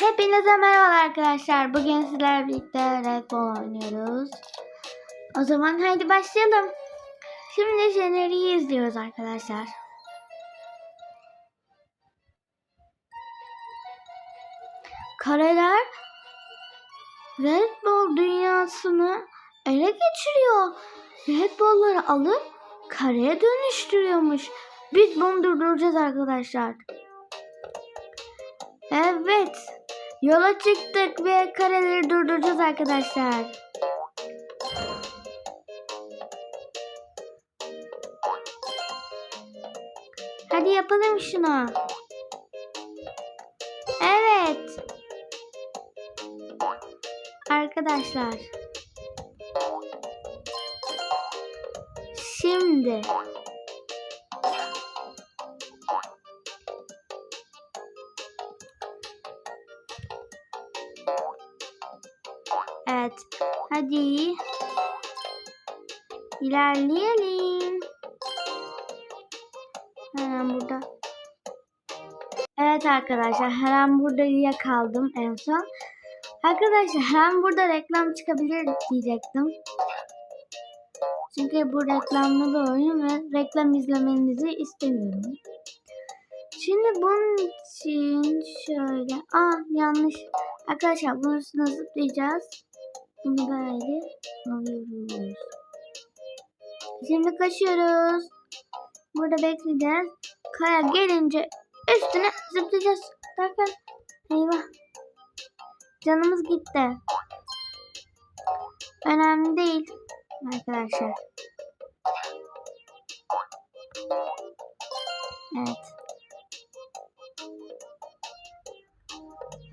Hepinize merhaba arkadaşlar. Bugün sizlerle birlikte Red Bull oynuyoruz. O zaman haydi başlayalım. Şimdi jeneriği izliyoruz arkadaşlar. Kareler Red Bull dünyasını ele geçiriyor. Red Bull'ları alıp kareye dönüştürüyormuş. Biz bunu durduracağız arkadaşlar. Evet. Yola çıktık ve kareleri durduracağız arkadaşlar. Hadi yapalım şunu. Evet. Arkadaşlar. Şimdi Hadi. İlerleyelim. Hemen burada. Evet arkadaşlar hemen burada yakaldım en son. Arkadaşlar hemen burada reklam çıkabilir diyecektim. Çünkü bu reklamlı oyun ve reklam izlemenizi istemiyorum. Şimdi bunun için şöyle. Aa yanlış. Arkadaşlar bunun üstüne zıplayacağız. Bunu böyle alıyoruz. Şimdi kaçıyoruz. Burada bekleyeceğiz. Kaya gelince üstüne zıplayacağız. Bakın. Eyvah. Canımız gitti. Önemli değil. Arkadaşlar. Evet.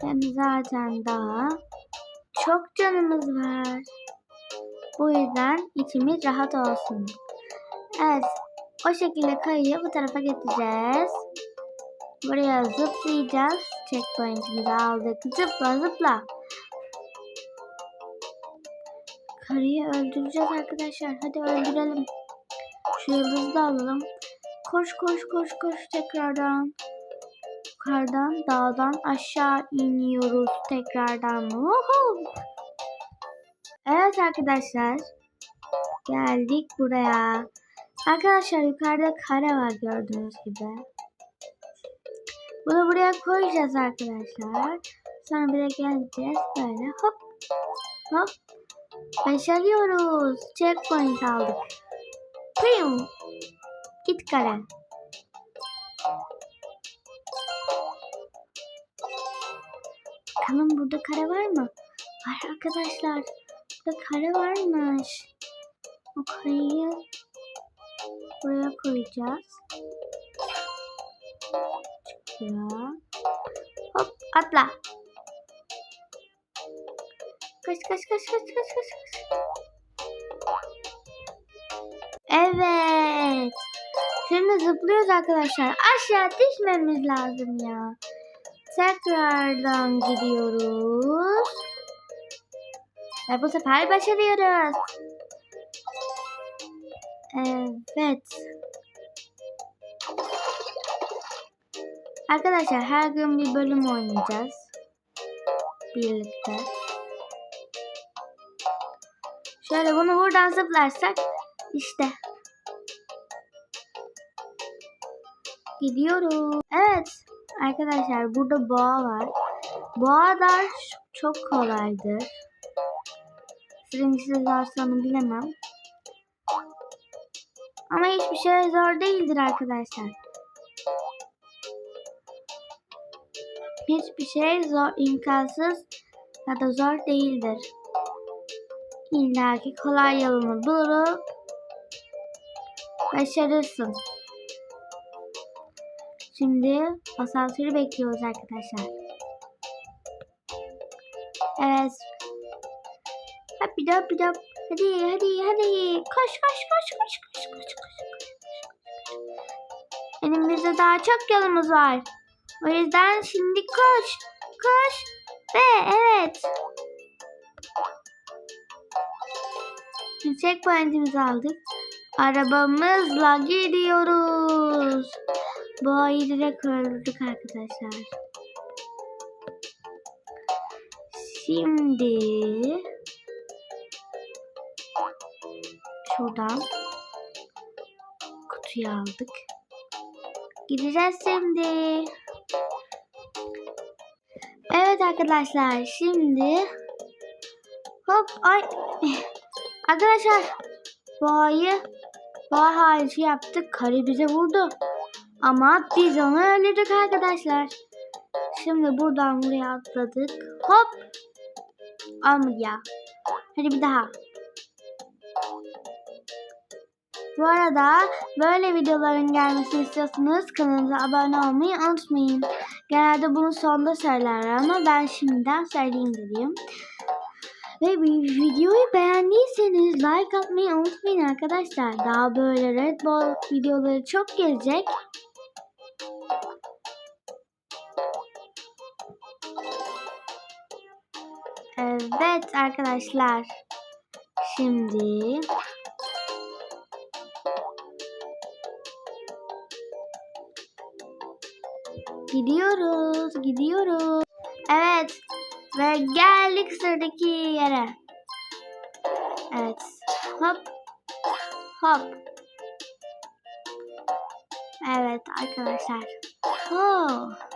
Hem zaten daha çok canımız var. Bu yüzden içimiz rahat olsun. Evet. O şekilde kayıyı bu tarafa getireceğiz. Buraya zıplayacağız. Checkpoint'imizi aldık. Zıpla zıpla. Karıyı öldüreceğiz arkadaşlar. Hadi öldürelim. Şu yıldızı da alalım. Koş koş koş koş tekrardan. Yukarıdan dağdan aşağı iniyoruz tekrardan. Woohoo! Evet arkadaşlar. Geldik buraya. Arkadaşlar yukarıda kare var gördüğünüz gibi. Bunu buraya koyacağız arkadaşlar. Sonra buraya geleceğiz böyle hop hop. Başarıyoruz. Checkpoint aldık. Pıyım. Git kare. Bakalım burada kare var mı? Var arkadaşlar. Burada kare varmış. O kareyi buraya koyacağız. Şuraya. Hop atla. Kaç kaç kaç kaç kaç kaç kaç. Evet. Şimdi zıplıyoruz arkadaşlar. Aşağı düşmemiz lazım ya. Tekrardan gidiyoruz. Ve bu sefer başarıyoruz. Evet. Arkadaşlar her gün bir bölüm oynayacağız. Birlikte. Şöyle bunu buradan zıplarsak işte. Gidiyoruz. Evet. Arkadaşlar burada boğa var. Boğa da çok kolaydır. Sirincisi varsa onu bilemem. Ama hiçbir şey zor değildir arkadaşlar. Hiçbir şey zor, imkansız ya da zor değildir. İlla ki kolay yolunu bulup başarırsın. Şimdi asansörü bekliyoruz arkadaşlar. Evet. Hadi hadi hadi. Hadi hadi hadi. Koş koş koş koş koş koş koş. Elimizde daha çok yolumuz var. O yüzden şimdi koş. Koş. Ve evet. Checkpoint'imizi aldık. Arabamızla gidiyoruz. Boğayı direkt öldürdük arkadaşlar. Şimdi şuradan kutuyu aldık. Gideceğiz şimdi. Evet arkadaşlar şimdi hop ay arkadaşlar boğayı boğa harici yaptık. Karı bize vurdu. Ama biz onu öldürdük arkadaşlar. Şimdi buradan buraya atladık. Hop. Olmadı ya. Hadi bir daha. Bu arada böyle videoların gelmesini istiyorsanız kanalımıza abone olmayı unutmayın. Genelde bunu sonda söylerler ama ben şimdiden söyleyeyim dedim. Ve videoyu beğendiyseniz like atmayı unutmayın arkadaşlar. Daha böyle Red Bull videoları çok gelecek. Evet arkadaşlar. Şimdi gidiyoruz, gidiyoruz. Evet. Ve geldik sıradaki yere. Evet. Hop. Hop. Evet arkadaşlar. Oh.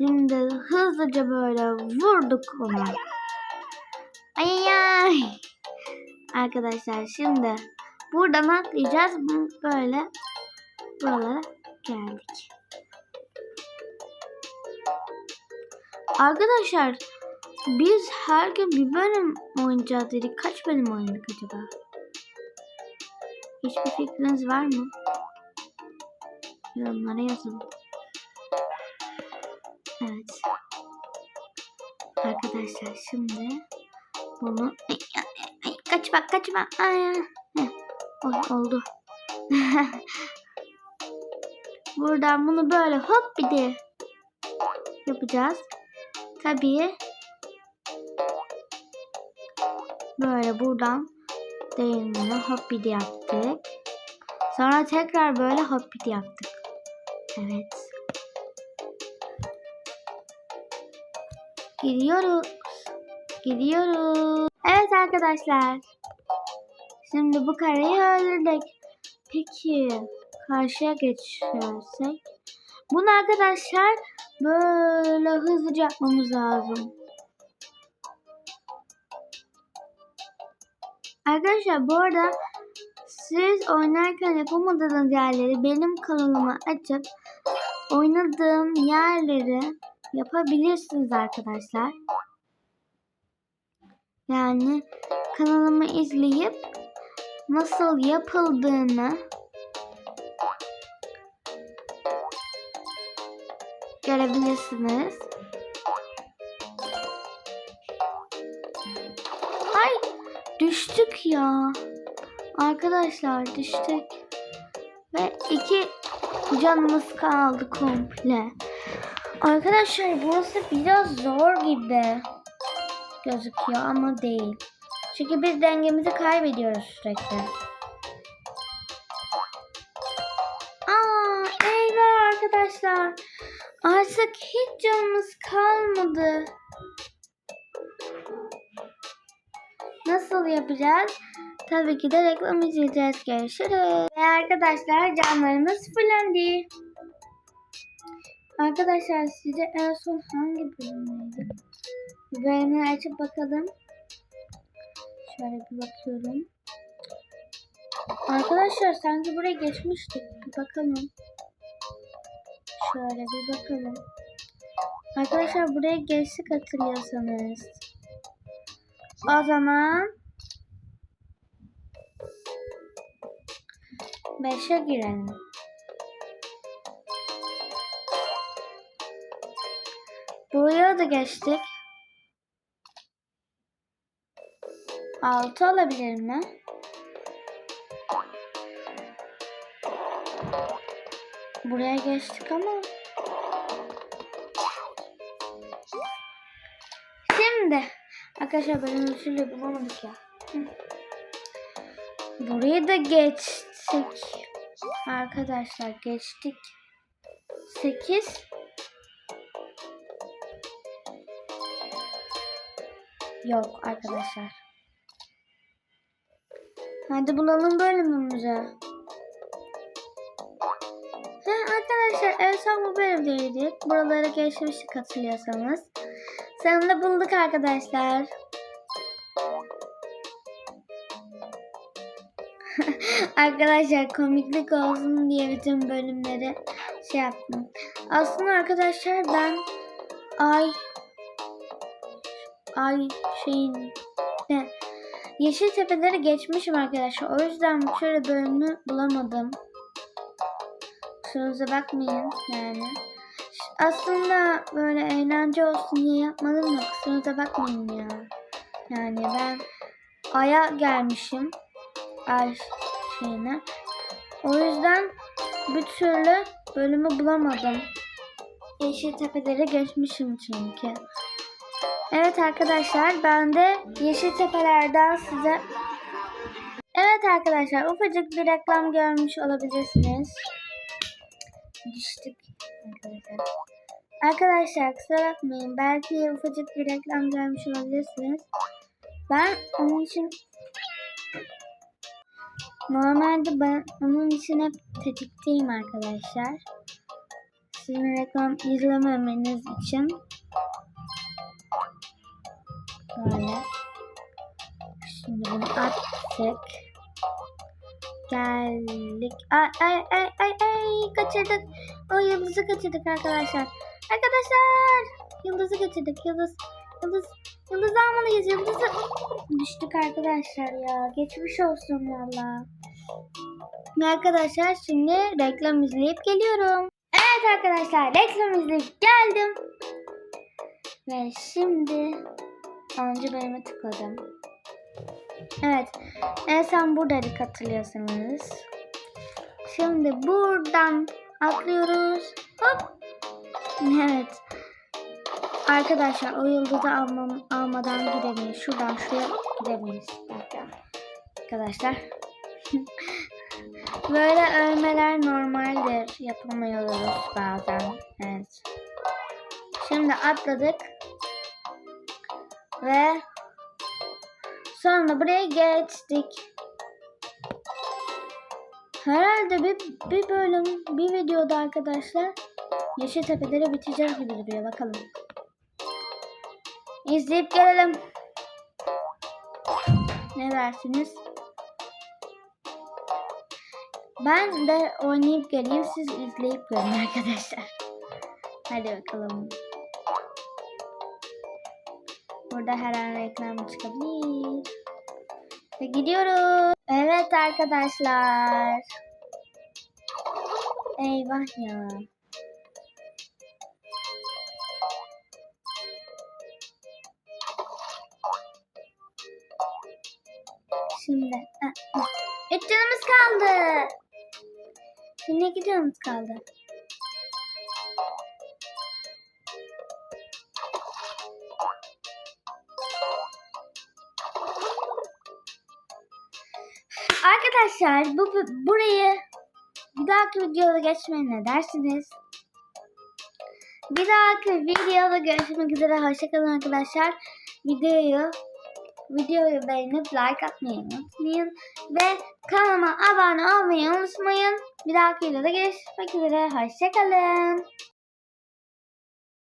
Şimdi hızlıca böyle vurduk onu. Ay ay. Arkadaşlar şimdi buradan atlayacağız. Böyle buralara geldik. Arkadaşlar biz her gün bir bölüm oynayacağız dedik. Kaç bölüm oynadık acaba? Hiçbir fikriniz var mı? Yorumlara yazın. Evet. Arkadaşlar şimdi bunu ay, ay, ay, kaçma. Ay, oldu. Buradan bunu böyle hop bir de yapacağız. Tabii böyle buradan değirmeni hop bir de yaptık. Sonra tekrar böyle hop bir de yaptık. Evet. Gidiyoruz. Gidiyoruz. Evet arkadaşlar. Şimdi bu kareyi öldürdük. Peki karşıya geçersek. Bunu arkadaşlar böyle hızlıca yapmamız lazım. Arkadaşlar bu arada siz oynarken yapamadığınız yerleri benim kanalıma açıp oynadığım yerleri yapabilirsiniz arkadaşlar. Yani kanalımı izleyip nasıl yapıldığını görebilirsiniz. Ay düştük ya. Arkadaşlar düştük. Ve iki canımız kaldı komple. Arkadaşlar burası biraz zor gibi gözüküyor ama değil. Çünkü biz dengemizi kaybediyoruz sürekli. Aa, eyvah arkadaşlar. Artık hiç canımız kalmadı. Nasıl yapacağız? Tabii ki de reklam izleyeceğiz. Görüşürüz. Ve arkadaşlar canlarımız fırlandı. Arkadaşlar size en son hangi bölümdeydi? Bölümleri açıp bakalım. Şöyle bir bakıyorum. Arkadaşlar sanki buraya geçmiştik. Bir bakalım. Şöyle bir bakalım. Arkadaşlar buraya geçtik hatırlıyorsanız. O zaman 5'e girelim. Buraya da geçtik. 6 olabilir mi? Buraya geçtik ama. Şimdi arkadaşlar bölüm usulü bulamadık ya. Burayı da geçtik. Arkadaşlar geçtik. 8 yok arkadaşlar. Hadi bulalım bölümümüzü. He arkadaşlar en son bu bölümdeydik. Buraları geçmiştik hatırlıyorsanız. Sonunda bulduk arkadaşlar. arkadaşlar komiklik olsun diye bütün bölümleri şey yaptım. Aslında arkadaşlar ben ay ay şeyin ne Yeşil tepeleri geçmişim arkadaşlar. O yüzden şöyle bölümü bulamadım. Kusurumuza bakmayın yani. Aslında böyle eğlence olsun diye yapmadım da kusurumuza bakmayın ya. Yani ben Ay'a gelmişim. Ay şeyine. O yüzden bir türlü bölümü bulamadım. Yeşil tepeleri geçmişim çünkü. Evet arkadaşlar ben de Yeşil Tepeler'den size Evet arkadaşlar ufacık bir reklam görmüş olabilirsiniz. Düştük arkadaşlar. Kusura bakmayın belki ufacık bir reklam görmüş olabilirsiniz. Ben onun için normalde ben onun için hep tetikteyim arkadaşlar. Sizin reklam izlememeniz için Böyle. Şimdi bunu attık. Geldik. Ay ay ay ay ay kaçırdık. O yıldızı kaçırdık arkadaşlar. Arkadaşlar yıldızı kaçırdık. Yıldız yıldız yıldız almalıyız. Yıldızı düştük arkadaşlar ya. Geçmiş olsun valla. Arkadaşlar şimdi reklam izleyip geliyorum. Evet arkadaşlar reklam izleyip geldim. Ve şimdi 10. bölüme tıkladım. Evet. En son buradaydık hatırlıyorsanız. Şimdi buradan atlıyoruz. Hop. Evet. Arkadaşlar o yıldızı almam, almadan gidemeyiz. Şuradan şuraya gidemeyiz. Arkadaşlar. Böyle ölmeler normaldir. Yapamıyoruz bazen. Evet. Şimdi atladık. Ve sonra buraya geçtik. Herhalde bir, bir bölüm, bir videoda arkadaşlar Yeşil Tepeleri biteceğiz gibi duruyor. Bakalım. İzleyip gelelim. Ne dersiniz? Ben de oynayıp geleyim. Siz izleyip görün arkadaşlar. Hadi bakalım. Burada her an reklam çıkabilir. Ve gidiyoruz. Evet arkadaşlar. Eyvah ya. Şimdi. Üç canımız kaldı. Şimdi iki canımız kaldı. Arkadaşlar bu bu- burayı bir dahaki videoda geçmeye ne dersiniz? Bir dahaki videoda görüşmek üzere. Hoşçakalın arkadaşlar. Videoyu videoyu beğenip like atmayı unutmayın. Ve kanalıma abone olmayı unutmayın. Bir dahaki videoda görüşmek üzere. Hoşçakalın.